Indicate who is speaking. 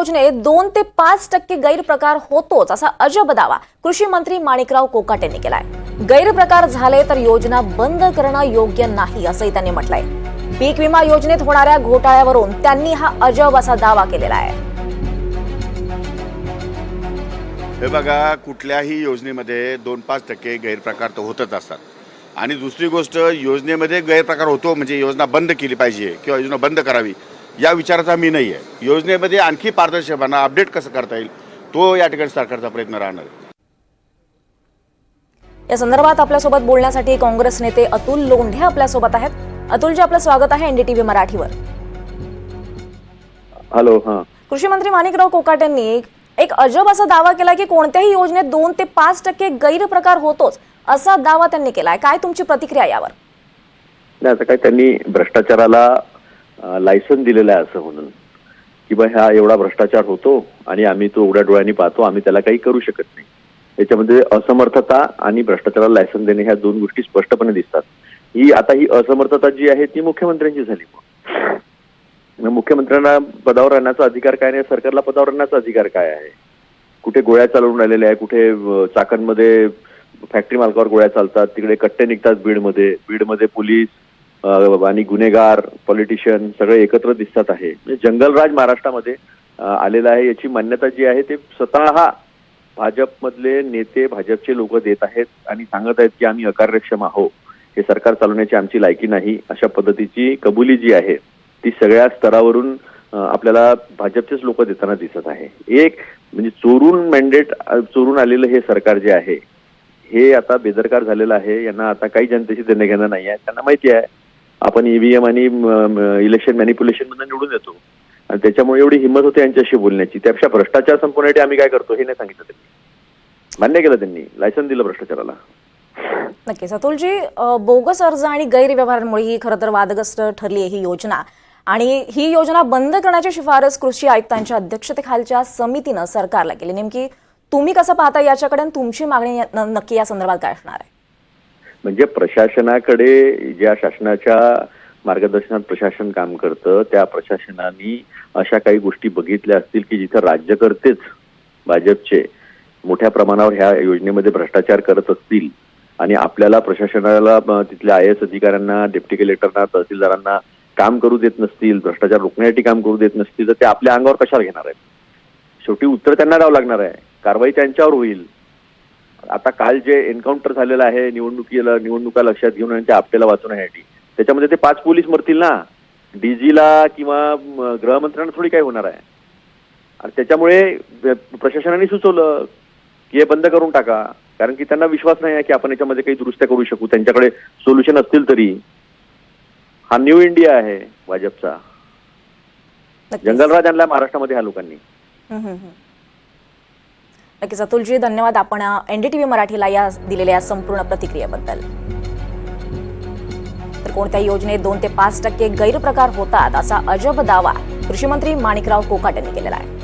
Speaker 1: योजनेत दोन ते पाच टक्के गैरप्रकार होतोच असा अजब दावा कृषी मंत्री माणिकराव कोकाट यांनी केलाय. गैरप्रकार झाले तर योजना बंद करणं योग्य नाही असंही त्यांनी म्हटलंय. पीक विमा योजनेत होणाऱ्या घोटाळ्यावरून त्यांनी हा अजब असा दावा केलेला आहे.
Speaker 2: हे बघा कुठल्याही योजनेमध्ये दोन पाच टक्के गैरप्रकार तर होतच असतात. आणि दुसरी गोष्ट योजनेमध्ये गैरप्रकार होतो म्हणजे योजना बंद केली पाहिजे किंवा योजना बंद करावी या विचाराचा मी नाही आहे योजनेमध्ये आणखी पारदर्शकपणा अपडेट कसं करता येईल तो या ठिकाणी सरकारचा प्रयत्न राहणार आहे.
Speaker 1: या संदर्भात आपल्यासोबत बोलण्यासाठी काँग्रेस नेते अतुल लोंढे आपल्यासोबत आहेत. अतुलजी आपलं स्वागत आहे एनडीटीव्ही मराठीवर.
Speaker 3: हॅलो हां.
Speaker 1: कृषी मंत्री माणिकराव कोकाट यांनी एक अजब असा दावा केला की कोणत्याही योजनेत दोन ते पाच टक्के गैरप्रकार होतोच असा दावा त्यांनी केलाय. काय तुमची प्रतिक्रिया यावर?
Speaker 3: नाही आता काय त्यांनी भ्रष्टाचाराला लायसन दिलेलं आहे असं म्हणून. की बा ह्या एवढा भ्रष्टाचार होतो आणि आम्ही तो उघड्या डोळ्यांनी पाहतो आम्ही त्याला काही करू शकत नाही. याच्यामध्ये असमर्थता आणि भ्रष्टाचाराला लायसन देणे ह्या दोन गोष्टी स्पष्टपणे दिसतात. ही आता ही असमर्थता जी आहे ती मुख्यमंत्र्यांची झाली मुख्यमंत्र्यांना पदावर राहण्याचा अधिकार काय नाही सरकारला पदावर राहण्याचा अधिकार काय आहे? कुठे गोळ्या चालवून राहिलेल्या आहे कुठे चाकणमध्ये फॅक्टरी मालकावर गोळ्या चालतात तिकडे कट्टे निघतात बीडमध्ये. बीडमध्ये पोलीस आणि गुन्हेगार पॉलिटिशियन सगळे एकत्र दिसतात आहे. म्हणजे जंगलराज महाराष्ट्रामध्ये आलेलं आलेला आहे. याची मान्यता जी आहे ते स्वतः भाजपमधले नेते भाजपचे लोक देत आहेत आणि सांगत आहेत की आम्ही अकार्यक्षम आहोत हे सरकार चालवण्याची आमची लायकी नाही. अशा पद्धतीची कबुली जी आहे ती सगळ्या स्तरावरून आपल्याला भाजपचेच लोक देताना दिसत आहे. एक म्हणजे चोरून मॅन्डेट चोरून आलेलं हे सरकार जे आहे हे आता बेदरकार झालेलं आहे. यांना आता काही जनतेशी देणं घेणं नाही आहे. त्यांना माहिती आहे आपण ईव्हीएम आणि इलेक्शन मॅनिप्युलेशन मधून निवडून येतो. आणि त्याच्यामुळे एवढी हिंमत होते यांच्याशी बोलण्याची. त्यापेक्षा भ्रष्टाचार संपवण्यासाठी आम्ही काय करतो हे नाही सांगितलं त्यांनी. मान्य केलं त्यांनी. लायसन दिलं भ्रष्टाचाराला.
Speaker 1: नक्कीच. अतुलजी बोगस अर्ज आणि गैरव्यवहारांमुळे ही खरं तर वादग्रस्त ठरली आहे ही योजना. आणि ही योजना बंद करण्याची शिफारस कृषी आयुक्तांच्या अध्यक्षतेखालच्या समितीनं सरकारला केली. नेमकी तुम्ही कसं पाहता याच्याकडे तुमची मागणी नक्की या संदर्भात काय असणार आहे?
Speaker 3: म्हणजे प्रशासनाकडे ज्या शासनाच्या मार्गदर्शनात प्रशासन काम करतं त्या प्रशासनाने अशा काही गोष्टी बघितल्या असतील की जिथं राज्यकर्तेच भाजपचे मोठ्या प्रमाणावर ह्या योजनेमध्ये भ्रष्टाचार करत असतील आणि आपल्याला प्रशासनाला तिथल्या आय एस अधिकाऱ्यांना डेप्टी कलेक्टरना तहसीलदारांना काम करू देत नसतील भ्रष्टाचार रोखण्यासाठी काम करू देत नसतील तर ते आपल्या अंगावर कशाला घेणार आहेत? शेवटी उत्तर त्यांना द्यावं लागणार आहे. कारवाई त्यांच्यावर होईल. आता काल जे एन्काउंटर झालेलं आहे निवडणुकीला निवडणुका लक्षात घेऊन आणि त्या आपल्याला वाचवण्यासाठी त्याच्यामध्ये ते पाच पोलीस मरतील ना. डीजीला किंवा गृहमंत्र्यांना थोडी काय होणार आहे. आणि त्याच्यामुळे प्रशासनाने सुचवलं की हे बंद करून टाका. कारण की त्यांना विश्वास नाही आहे की आपण याच्यामध्ये काही दुरुस्त्या करू शकू. त्यांच्याकडे सोल्युशन असतील तरी. हा न्यू इंडिया आहे भाजपचा. जंगलराज आणला महाराष्ट्रामध्ये ह्या लोकांनी.
Speaker 1: नक्कीच अतुलजी धन्यवाद. आपण एनडीटीव्ही मराठीला या दिलेल्या संपूर्ण प्रतिक्रियेबद्दल. तर कोणत्याही योजनेत दोन ते पाच टक्के गैरप्रकार होतात असा अजब दावा कृषी मंत्री माणिकराव कोकाट यांनी केलेला आहे.